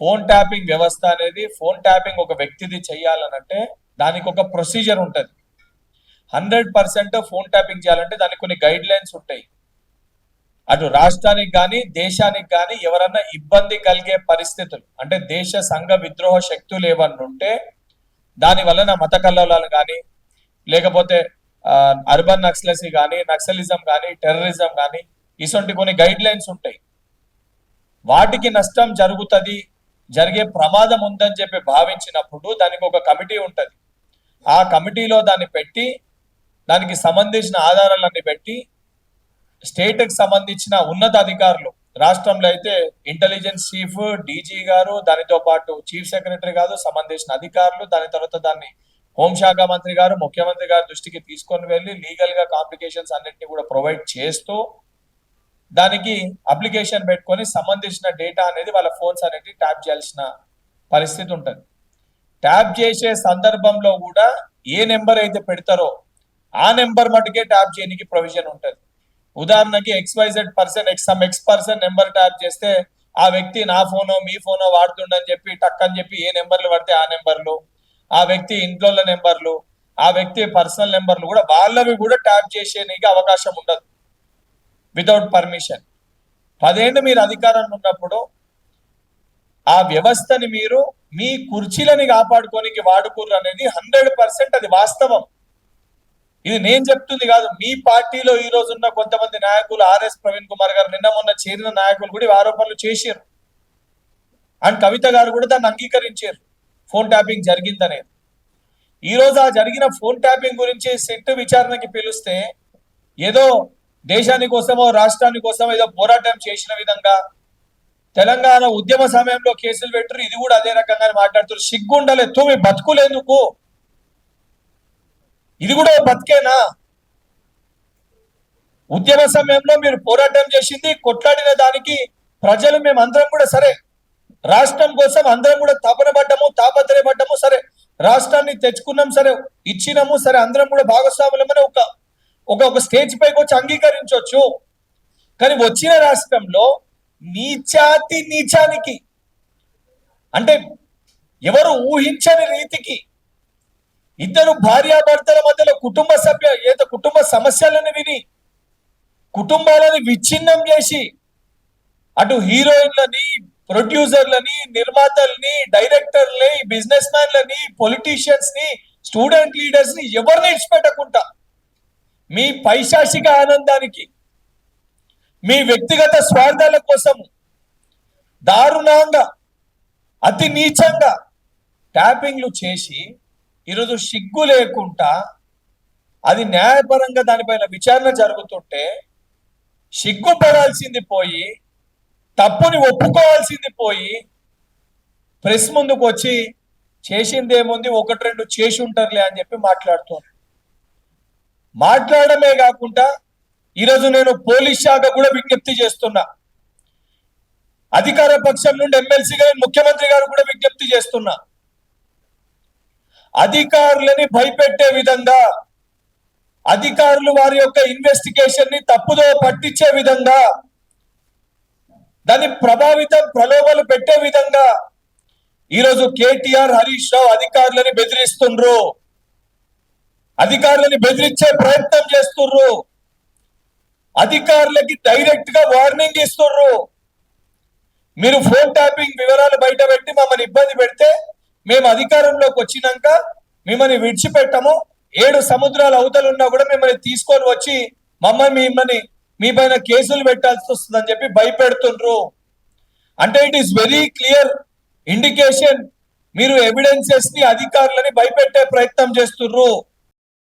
Phone tapping వ్యవస్థ అనేది phone tapping ఒక వ్యక్తిది చేయాలనంటే దానికి ఒక ప్రొసీజర్ ఉంటుంది. హండ్రెడ్ పర్సెంట్ ఫోన్ ట్యాపింగ్ చేయాలంటే దానికి కొన్ని గైడ్ లైన్స్ ఉంటాయి. అటు రాష్ట్రానికి కానీ దేశానికి కానీ ఎవరన్నా ఇబ్బంది కలిగే పరిస్థితులు అంటే దేశ సంఘ విద్రోహ శక్తులు ఏమన్నా ఉంటే దాని వలన మత కల్లోలాలు కానీ లేకపోతే అర్బన్ నక్సలసీ కానీ నక్సలిజం కానీ టెర్రరిజం కానీ ఇటువంటి కొన్ని గైడ్ లైన్స్ ఉంటాయి. వాటికి నష్టం జరుగుతుంది జరిగే ప్రమాదం ఉందని చెప్పి భావించినప్పుడు దానికి ఒక కమిటీ ఉంటుంది. ఆ కమిటీలో దాన్ని పెట్టి దానికి సంబంధించిన ఆధారాలన్నీ పెట్టి స్టేట్కి సంబంధించిన ఉన్నత అధికారులు రాష్ట్రంలో అయితే ఇంటెలిజెన్స్ చీఫ్ డీజీ గారు దానితో పాటు చీఫ్ సెక్రటరీ గారు సంబంధించిన అధికారులు దాని తర్వాత దాన్ని హోంశాఖ మంత్రి గారు ముఖ్యమంత్రి గారి దృష్టికి తీసుకొని వెళ్ళి లీగల్గా కాంప్లికేషన్స్ అన్నింటినీ కూడా ప్రొవైడ్ చేస్తూ దానికి అప్లికేషన్ పెట్టుకొని సంబంధించిన డేటా అనేది వాళ్ళ ఫోన్స్ అనేది ట్యాప్ చేయాల్సిన పరిస్థితి ఉంటుంది. ట్యాప్ చేసే సందర్భంలో కూడా ఏ నెంబర్ అయితే పెడతారో ఆ నెంబర్ మటుకే ట్యాప్ చేయడానికి ప్రొవిజన్ ఉంటుంది. ఉదాహరణకి XYZ person X some X person number tap చేస్తే ఆ వ్యక్తి నా ఫోనో మీ ఫోనో వాడుతుండని చెప్పి టక్ అని చెప్పి ఏ నెంబర్లు పడితే ఆ నెంబర్లు ఆ వ్యక్తి ఇంట్లో నెంబర్లు ఆ వ్యక్తి పర్సనల్ నెంబర్లు కూడా వాళ్ళవి కూడా ట్యాప్ చేసేనికి అవకాశం ఉండదు. వితౌట్ పర్మిషన్ పదేళ్ళు మీరు అధికారంలో ఉన్నప్పుడు ఆ వ్యవస్థని మీరు మీ కుర్చీలని కాపాడుకోనికి వాడుకోరు అనేది హండ్రెడ్ పర్సెంట్ అది వాస్తవం. ఇది నేను చెప్తుంది కాదు మీ పార్టీలో ఈ రోజు ఉన్న కొంతమంది నాయకులు ఆర్ఎస్ ప్రవీణ్ కుమార్ గారు నిన్న మొన్న చేరిన నాయకులు కూడా ఆరోపణలు చేశారు అండ్ కవిత గారు కూడా దాన్ని అంగీకరించారు ఫోన్ ట్యాపింగ్ జరిగిందనేది. ఈ రోజు ఆ జరిగిన ఫోన్ ట్యాపింగ్ గురించి సెట్ విచారణకి పిలిస్తే ఏదో దేశాని కోసమో రాష్ట్రాని కోసమో ఏదో పోరాటం చేసిన విధంగా తెలంగాణ ఉద్యమ సమయంలో కేసులు పెట్టరు. ఇది కూడా అదే రకంగా మాట్లాడుతున్నారు. సిగ్గుండలే. తూమి బతుకులేందుకు. ఇది కూడా బతికేనా? ఉద్యమ సమయంలో మీరు పోరాటం చేసింది కొట్లాడిన దానికి ప్రజలు మేము అందరం కూడా సరే. రాష్ట్రం కోసం అందరం కూడా తపన పడ్డము తాపత్రయపడ్డము సరే. రాష్ట్రాన్ని తెచ్చుకున్నాం సరే ఇచ్చినాము సరే అందరం కూడా భాగస్వాములమని ఒక ఒక ఒక స్టేజ్ పైకి వచ్చి అంగీకరించవచ్చు కానీ వచ్చిన రాష్ట్రంలో నీచాతి నీచానికి అంటే ఎవరు ఊహించని రీతికి ఇద్దరు భార్యాభర్తల మధ్యలో కుటుంబ సభ్య ఏదో కుటుంబ సమస్యలను విని కుటుంబాలని విచ్ఛిన్నం చేసి అటు హీరోయిన్లని ప్రొడ్యూసర్లని నిర్మాతల్ని డైరెక్టర్లని బిజినెస్ మ్యాన్లని పొలిటీషియన్స్ని స్టూడెంట్ లీడర్స్ని ఎవరిని ఇచ్చిపెట్టకుండా మీ పైశాచిక ఆనందానికి మీ వ్యక్తిగత స్వార్థాల కోసం దారుణంగా అతి నీచంగా ట్యాపింగ్లు చేసి ఈరోజు సిగ్గు లేకుండా అది న్యాయపరంగా దానిపైన విచారణ జరుగుతుంటే సిగ్గుపడాల్సింది పోయి తప్పుని ఒప్పుకోవాల్సింది పోయి ప్రెస్ ముందుకు వచ్చి చేసిందేముంది? ఒకటి రెండు చేసి ఉంటారులే అని చెప్పి మాట్లాడుతున్నారు మాట్లాడమే కాకుండా ఈరోజు నేను పోలీస్ శాఖ కూడా విజ్ఞప్తి చేస్తున్నా. అధికార పక్షం నుండి ఎమ్మెల్సీ గారు ముఖ్యమంత్రి గారు కూడా విజ్ఞప్తి చేస్తున్నా. అధికారులని భయపెట్టే విధంగా అధికారులు వారి యొక్క ఇన్వెస్టిగేషన్ని తప్పుదో పట్టించే విధంగా దాన్ని ప్రభావితం ప్రలోభాలు పెట్టే విధంగా ఈరోజు కేటీఆర్ హరీష్ రావు అధికారులని బెదిరిస్తుండ్రు. అధికారులని బెదిరించే ప్రయత్నం చేస్తుర్రు. అధికారులకి డైరెక్ట్గా వార్నింగ్ ఇస్తుర్రు. మీరు ఫోన్ ట్యాపింగ్ వివరాలు బయట పెట్టి మమ్మల్ని ఇబ్బంది పెడితే మేము అధికారంలోకి వచ్చినాక మిమ్మల్ని విడిచిపెట్టము. ఏడు సముద్రాల అవతలున్నా కూడా మిమ్మల్ని తీసుకొని వచ్చి మమ్మల్ని మిమ్మల్ని మీ పైన కేసులు పెట్టాల్సి వస్తుందని చెప్పి భయపెడుతుండ్రు. అంటే it is very clear indication మీరు ఎవిడెన్సెస్ని అధికారులని భయపెట్టే ప్రయత్నం చేస్తుర్రు.